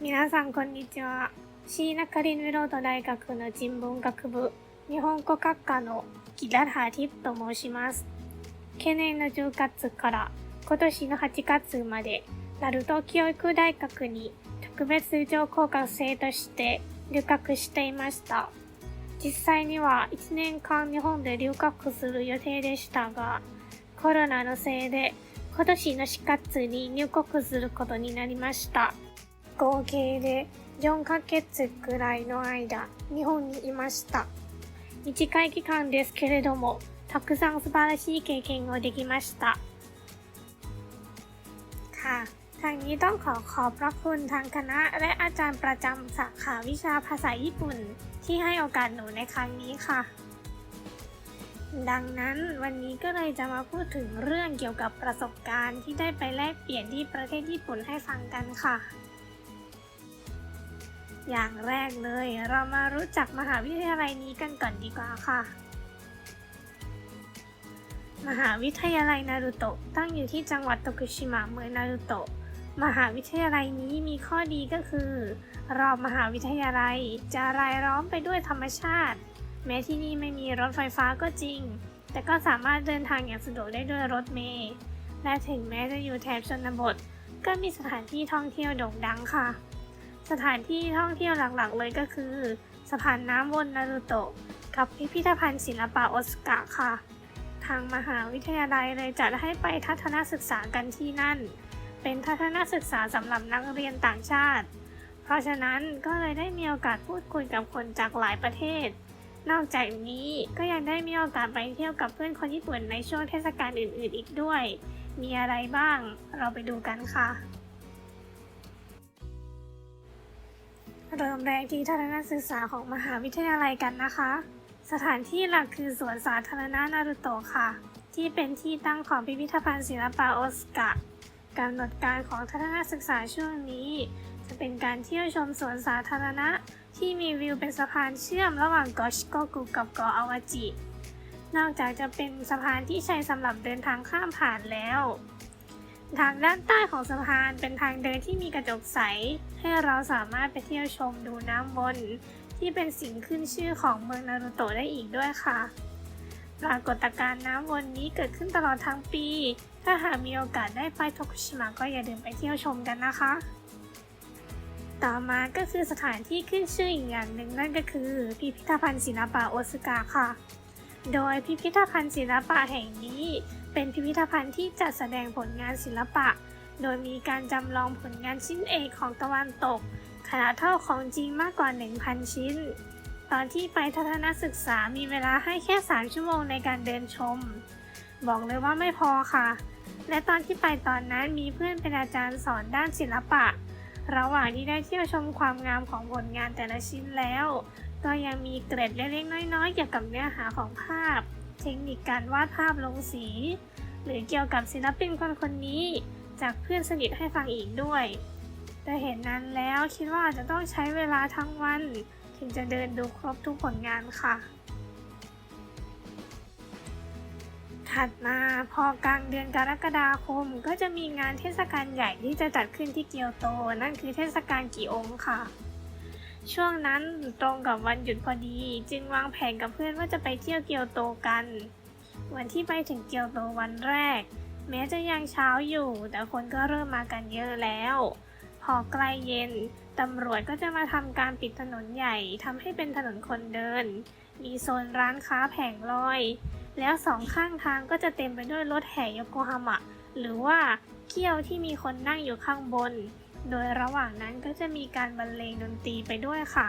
皆さんこんにちは。椎名カリヌロード大学の人文学部日本語学科の木田ハティプと申します。去年の10月から今年の8月まで、ナルト教育大学に特別上校学生として留学していました。実際には1年間日本で留学する予定でしたが、コロナのせいで今年の4月に入国することになりました。合計で4ヶ月くらいの間、日本にいました。短い期間ですけれども、たくさん素晴らしい経験をできました。ค่ะ ทางนี้ต้องขอขอบพระคุณทางคณะและอาจารย์ประจำสาขาวิชาภาษาญี่ปุ่น ที่ให้โอกาสหนูในครั้งนี้ค่ะ ดังนั้นวันนี้ก็เลยจะมาพูดถึงเรื่องเกี่ยวกับประสบการณ์ที่ได้ไปแลกเปลี่ยนที่ประเทศญี่ปุ่นให้ฟังกันค่ะ อย่างแรกเลยเรามารู้จักมหาวิทยาลัยนี้กันก่อนดีกว่าค่ะ มหาวิทยาลัยนารุโตะตั้งอยู่ที่จังหวัดโตกุชิมะเมืองนารุโตะมหาวิทยาลัยนี้มีข้อดีก็คือ รอบมหาวิทยาลัยจะรายล้อมไปด้วยธรรมชาติ แม้ที่นี่ไม่มีรถไฟฟ้าก็จริง แต่ก็สามารถเดินทางอย่างสะดวกได้ด้วยรถเมล์และถึงแม้จะอยู่แถบชนบท ก็มีสถานที่ท่องเที่ยวโด่งดังค่ะ สถานที่ท่องเที่ยวหลักๆ เลยก็คือ สะพานน้ำวนนารุโตะกับพิพิธภัณฑ์ศิลปะโอสกะค่ะ ทางมหาวิทยาลัยเลยจัดให้ไปทัศนศึกษากันที่นั่น เป็นทัศนศึกษาสำหรับนักเรียนต่างชาติ เพราะฉะนั้นก็เลยได้มีโอกาสพูดคุยกับคนจากหลายประเทศ นอกจากนี้ก็ยังได้มีโอกาสไปเที่ยวกับเพื่อนคนญี่ปุ่นในช่วงเทศกาลอื่น ๆ อีกด้วย มีอะไรบ้าง เราไปดูกันค่ะ เริ่มแรกที่ทัศนศึกษาของมหาวิทยาลัยกันนะคะ สถานที่หลักคือสวนสาธารณะนารุโตะค่ะ ที่เป็นที่ตั้งของพิพิธภัณฑ์ศิลปะโอสกะกำหนดการของทัศนศึกษาช่วงนี้ จะเป็นการเที่ยวชมสวนสาธารณะ ที่มีวิวเป็นสะพานเชื่อมระหว่างกาะชิโกกุกับเกาะอาวาจิ นอกจากจะเป็นสะพานที่ใช้สำหรับเดินทางข้ามผ่านแล้ว ทางด้านใต้ของสะพานเป็นทางเดินที่มีกระจกใส ให้เราสามารถไปเที่ยวชมดูน้ำวนที่เป็นสิ่งขึ้นชื่อของเมืองนารุโตะได้อีกด้วยค่ะ ปรากฏการณ์น้ำวนนี้เกิดขึ้นตลอดทั้งปี ถ้าหากมีโอกาสได้ไปโทคุชิมะก็อย่าลืมไปเที่ยวชมกันนะคะ ต่อมาก็คือสถานที่ขึ้นชื่ออีกอย่างหนึ่งนั่นก็คือ พิพิธภัณฑ์ศิลปะโอซาก้าค่ะ โดยพิพิธภัณฑ์ศิลปะแห่งนี้ เป็นพิพิธภัณฑ์ที่จัดแสดงผลงานศิลปะ โดยมีการจำลองผลงานชิ้นเอกของตะวันตก ขนาดเท่าของจริงมากกว่า 1,000 ชิ้น ตอนที่ไปทัศนศึกษามีเวลาให้แค่ 3 ชั่วโมงในการเดินชม บอกเลยว่าไม่พอค่ะ และตอนที่ไปตอนนั้นมีเพื่อนเป็นอาจารย์สอนด้านศิลปะ ระหว่างที่ได้เที่ยวชมความงามของผลงานแต่ละชิ้นแล้ว ก็ยังมีเกร็ดเล็กๆน้อยๆ เกี่ยวกับเนื้อหาของภาพ เทคนิคการวาดภาพลงสี หรือเกี่ยวกับศิลปินคนคนๆนี้ จากเพื่อนสนิทให้ฟังอีกด้วย แต่เห็นนั้นแล้วคิดว่าอาจจะต้องใช้เวลาทั้งวัน ถึงจะเดินดูครบทุกผลงานค่ะ ถัดมาพอกลางเดือนกรกฎาคมก็จะมีงานเทศกาลใหญ่ที่จะจัดขึ้นที่เกียวโต นั่นคือเทศกาลกี่องค์ค่ะ ช่วงนั้นตรงกับวันหยุดพอดี จึงวางแผนกับเพื่อนว่าจะไปเที่ยวเกียวโตกัน วันที่ไปถึงเกียวโตวันแรก แม้จะยังเช้าอยู่ แต่คนก็เริ่มมากันเยอะแล้ว พอใกล้เย็นตำรวจก็จะมาทำการปิดถนนใหญ่ทำให้เป็นถนนคนเดิน มีโซนร้านค้าแผงลอย แล้วสองข้างทางก็จะเต็มไปด้วยรถแห่โยโกฮามะหรือว่าเกี้ยวที่มีคนนั่งอยู่ข้างบน โดยระหว่างนั้นก็จะมีการบรรเลงดนตรีไปด้วยค่ะ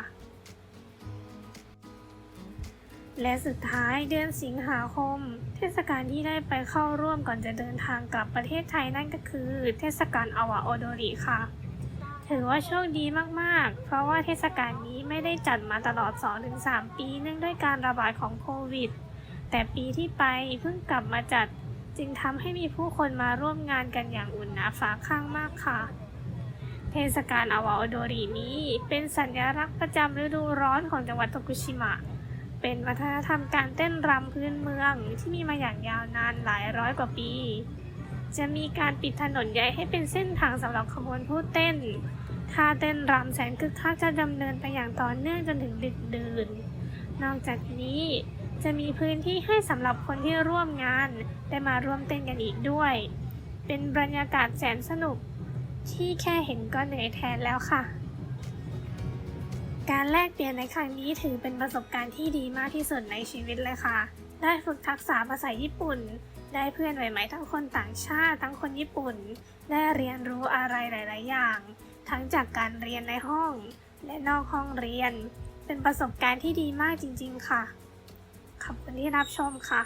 และสุดท้ายเดือนสิงหาคม เทศกาลที่ได้ไปเข้าร่วมก่อนจะเดินทางกลับประเทศไทยนั่นก็คือ เทศกาลอวะโอโดริค่ะ ถือว่าโชคดีมากๆ เพราะว่าเทศกาลนี้ไม่ได้จัดมาตลอด 2-3 ปีเนื่องด้วยการระบาดของโควิด แต่ปีที่ไปเพิ่งกลับมาจัดจึงทำให้มีผู้คนมาร่วมงานกันอย่างอุ่นหนาฝาข้างมากค่ะ เทศกาลอาวาโอโดรินี้เป็นสัญลักษณ์ประจำฤดูร้อนของจังหวัดโตกุชิมะ เป็นวัฒนธรรมการเต้นรำพื้นเมืองที่มีมาอย่างยาวนานหลายร้อยกว่าปี จะมีการปิดถนนใหญ่ให้เป็นเส้นทางสำหรับขบวนผู้เต้นท่าเต้นรำแสนคึกคักจะดำเนินไปอย่างต่อเนื่องจนถึงดึกดื่น นอกจากนี้จะมีพื้นที่ให้สำหรับคนที่ร่วมงาน ได้มาร่วมเต้นกันอีกด้วย เป็นบรรยากาศแสนสนุก ที่แค่เห็นก็เหนื่อยแทนแล้วค่ะ การแลกเปลี่ยนในครั้งนี้ถือเป็นประสบการณ์ที่ดีมากที่สุดในชีวิตเลยค่ะ ได้ฝึกทักษะภาษาญี่ปุ่น ได้เพื่อนใหม่ๆทั้งคนต่างชาติทั้งคนญี่ปุ่น ได้เรียนรู้อะไรหลาย ๆ อย่าง ทั้งจากการเรียนในห้อง และนอกห้องเรียน เป็นประสบการณ์ที่ดีมากจริง ๆ ค่ะ ขอบคุณที่รับชมค่ะ